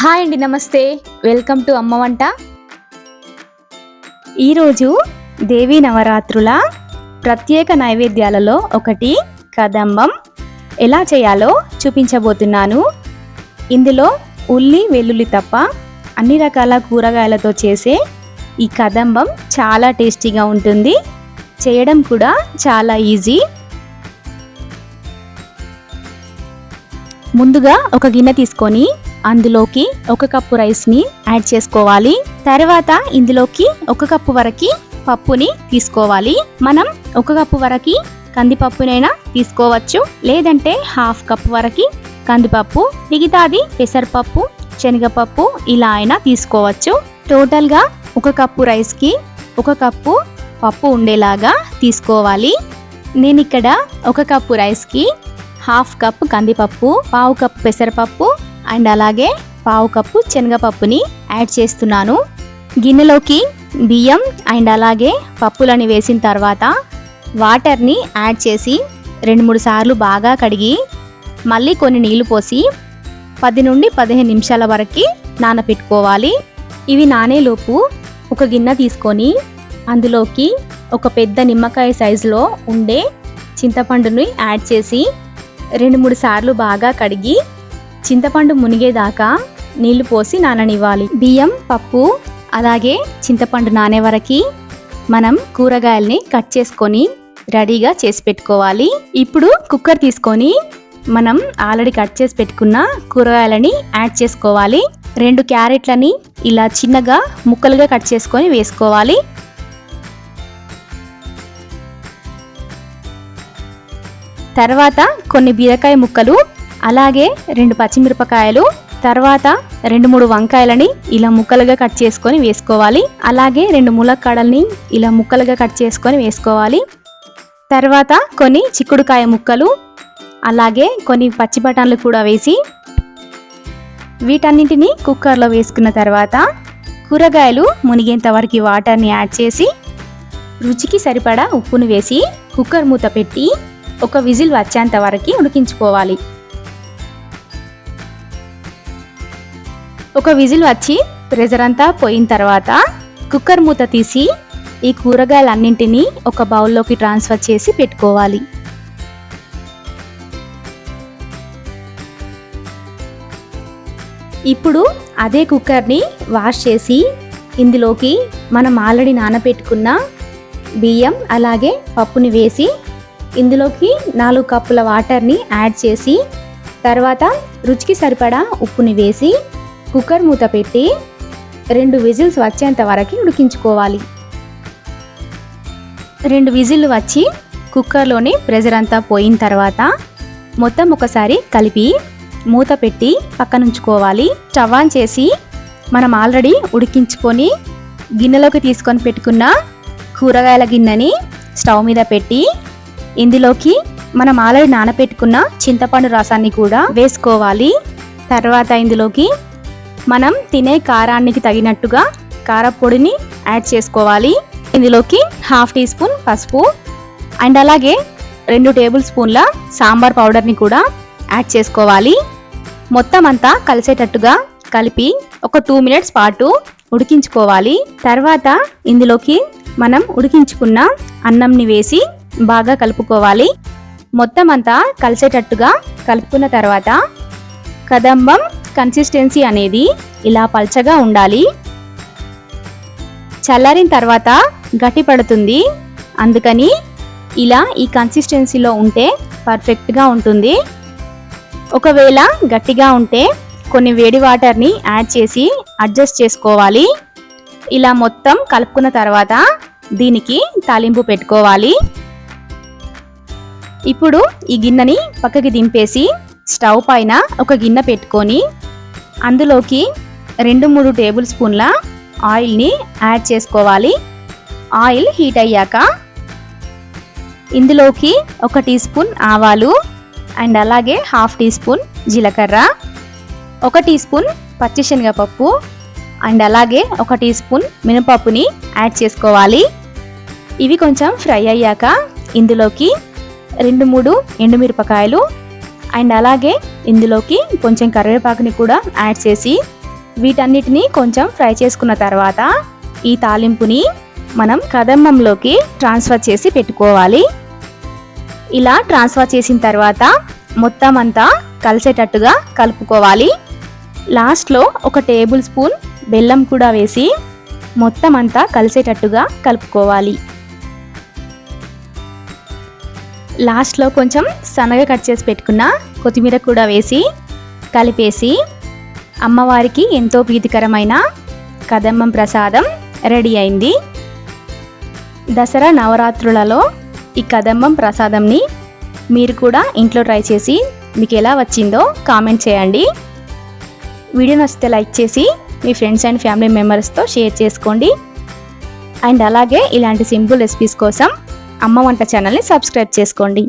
Hi అండి నమస్తే. Welcome to అమ్మ వంట. ఈరోజు దేవీ నవరాత్రుల ప్రత్యేక నైవేద్యాలలో ఒకటి కదంబం. ఎలా చేయాలో చూపించబోతున్నాను. ఇందులో ఉల్లి వెల్లుల్లి తప్ప అన్ని రకాల కూరగాయలతో చేసే ఈ కదంబం చాలా టేస్టీగా ఉంటుంది. చేయడం కూడా చాలా ఈజీ. ముందుగా ఒక గిన్నె తీసుకొని అందులోకి ఒక కప్పు రైస్ని యాడ్ చేసుకోవాలి. తర్వాత ఇందులోకి ఒక కప్పు వరకు పప్పుని తీసుకోవాలి. మనం ఒక కప్పు వరకు కందిపప్పునైనా తీసుకోవచ్చు. లేదంటే హాఫ్ కప్ వరకు కందిపప్పు మిగతాది పెసరపప్పు శనగపప్పు ఇలా అయినా తీసుకోవచ్చు. టోటల్గా ఒక కప్పు రైస్కి ఒక కప్పు పప్పు ఉండేలాగా తీసుకోవాలి. నేను ఇక్కడ ఒక కప్పు రైస్కి హాఫ్ కప్ కందిపప్పు పావు కప్పు పెసరపప్పు అండ్ అలాగే పావు కప్పు శనగపప్పుని యాడ్ చేస్తున్నాను. గిన్నెలోకి బియ్యం అండ్ అలాగే పప్పులని వేసిన తర్వాత వాటర్ని యాడ్ చేసి రెండు మూడు సార్లు బాగా కడిగి మళ్ళీ కొన్ని నీళ్ళు పోసి పది నుండి పదిహేను నిమిషాల వరకు నానపెట్టుకోవాలి. ఇవి నానేలోపు ఒక గిన్నె తీసుకొని అందులోకి ఒక పెద్ద నిమ్మకాయ సైజులో ఉండే చింతపండుని యాడ్ చేసి రెండు మూడు సార్లు బాగా కడిగి చింతపండు మునిగేదాకా నీళ్ళు పోసి నాననివ్వాలి. బియ్యం పప్పు అలాగే చింతపండు నానే వరకు మనం కూరగాయల్ని కట్ చేసుకొని రెడీగా చేసి పెట్టుకోవాలి. ఇప్పుడు కుక్కర్ తీసుకొని మనం ఆల్రెడీ కట్ చేసి పెట్టుకున్న కూరగాయలని యాడ్ చేసుకోవాలి. రెండు క్యారెట్లని ఇలా చిన్నగా ముక్కలుగా కట్ చేసుకొని వేసుకోవాలి. తర్వాత కొన్ని బీరకాయ ముక్కలు అలాగే రెండు పచ్చిమిరపకాయలు తర్వాత రెండు మూడు వంకాయలని ఇలా ముక్కలుగా కట్ చేసుకొని వేసుకోవాలి. అలాగే రెండు ములక్కాడల్ని ఇలా ముక్కలుగా కట్ చేసుకొని వేసుకోవాలి. తర్వాత కొన్ని చిక్కుడుకాయ ముక్కలు అలాగే కొన్ని పచ్చి బఠాన్లు కూడా వేసి వీటన్నింటినీ కుక్కర్లో వేసుకున్న తర్వాత కూరగాయలు మునిగేంత వరకు వాటర్ని యాడ్ చేసి రుచికి సరిపడా ఉప్పును వేసి కుక్కర్ మూత పెట్టి ఒక విజిల్ వచ్చేంత వరకు ఉడికించుకోవాలి. ఒక విజిల్ వచ్చి ప్రెజర్ అంతా పోయిన తర్వాత కుక్కర్ మూత తీసి ఈ కూరగాయలన్నింటినీ ఒక బౌల్లోకి ట్రాన్స్ఫర్ చేసి పెట్టుకోవాలి. ఇప్పుడు అదే కుక్కర్ని వాష్ చేసి ఇందులోకి మనం ఆల్రెడీ నానబెట్టుకున్న బియ్యం అలాగే పప్పుని వేసి ఇందులోకి నాలుగు కప్పుల వాటర్ని యాడ్ చేసి తర్వాత రుచికి సరిపడా ఉప్పుని వేసి కుక్కర్ మూత పెట్టి రెండు విజిల్స్ వచ్చేంత వరకు ఉడికించుకోవాలి. రెండు విజిల్లు వచ్చి కుక్కర్లోని ప్రెజర్ అంతా పోయిన తర్వాత మొత్తం ఒకసారి కలిపి మూత పెట్టి పక్కనుంచుకోవాలి స్టవ్ ఆన్ చేసి మనం ఆల్రెడీ ఉడికించుకొని గిన్నెలోకి తీసుకొని పెట్టుకున్న కూరగాయల గిన్నెని స్టవ్ మీద పెట్టి ఇందులోకి మనం ఆల్రెడీ నానబెట్టుకున్న చింతపండు రసాన్ని కూడా వేసుకోవాలి. తర్వాత ఇందులోకి మనం తినే కారానికి తగినట్టుగా కారపొడిని యాడ్ చేసుకోవాలి. ఇందులోకి హాఫ్ టీ స్పూన్ పసుపు అండ్ అలాగే రెండు టేబుల్ స్పూన్ల సాంబార్ పౌడర్ని కూడా యాడ్ చేసుకోవాలి. మొత్తం అంతా కలిసేటట్టుగా కలిపి ఒక టూ మినిట్స్ పాటు ఉడికించుకోవాలి. తర్వాత ఇందులోకి మనం ఉడికించుకున్న అన్నంని వేసి బాగా కలుపుకోవాలి. మొత్తం అంతా కలిసేటట్టుగా కలుపుకున్న తర్వాత కదంబం కన్సిస్టెన్సీ అనేది ఇలా పల్చగా ఉండాలి. చల్లారిన తర్వాత గట్టి పడుతుంది. అందుకని ఇలా ఈ కన్సిస్టెన్సీలో ఉంటే పర్ఫెక్ట్గా ఉంటుంది. ఒకవేళ గట్టిగా ఉంటే కొన్ని వేడి వాటర్ని యాడ్ చేసి అడ్జస్ట్ చేసుకోవాలి. ఇలా మొత్తం కలుపుకున్న తర్వాత దీనికి తాలింపు పెట్టుకోవాలి. ఇప్పుడు ఈ గిన్నెని పక్కకి దింపేసి స్టవ్ పైన ఒక గిన్నె పెట్టుకొని అందులోకి రెండు మూడు టేబుల్ స్పూన్ల ఆయిల్ని యాడ్ చేసుకోవాలి. ఆయిల్ హీట్ అయ్యాక ఇందులోకి ఒక టీ స్పూన్ ఆవాలు అండ్ అలాగే హాఫ్ టీ స్పూన్ జీలకర్ర ఒక టీ స్పూన్ పచ్చిశనగపప్పు అండ్ అలాగే ఒక టీ స్పూన్ మినపప్పుని యాడ్ చేసుకోవాలి. ఇవి కొంచెం ఫ్రై అయ్యాక ఇందులోకి రెండు మూడు ఎండుమిరపకాయలు అండ్ అలాగే ఇందులోకి కొంచెం కరివేపాకుని కూడా యాడ్ చేసి వీటన్నిటిని కొంచెం ఫ్రై చేసుకున్న తర్వాత ఈ తాలింపుని మనం కదమ్మంలోకి ట్రాన్స్ఫర్ చేసి పెట్టుకోవాలి. ఇలా ట్రాన్స్ఫర్ చేసిన తర్వాత మొత్తం అంతా కలిసేటట్టుగా కలుపుకోవాలి. లాస్ట్లో ఒక టేబుల్ స్పూన్ బెల్లం కూడా వేసి మొత్తం అంతా కలిసేటట్టుగా కలుపుకోవాలి. లాస్ట్లో కొంచెం సన్నగా కట్ చేసి పెట్టుకున్న కొత్తిమీర కూడా వేసి కలిపేసి అమ్మవారికి ఎంతో ప్రీతికరమైన కదమ్మం ప్రసాదం రెడీ అయింది. దసరా నవరాత్రులలో ఈ కదమ్మం ప్రసాదంని మీరు కూడా ఇంట్లో ట్రై చేసి మీకు ఎలా వచ్చిందో కామెంట్ చేయండి. వీడియో నచ్చితే లైక్ చేసి మీ ఫ్రెండ్స్ అండ్ ఫ్యామిలీ మెంబర్స్తో షేర్ చేసుకోండి. అండ్ అలాగే ఇలాంటి సింపుల్ రెసిపీస్ కోసం అమ్మ వంట ఛానల్ని సబ్స్క్రైబ్ చేసుకోండి.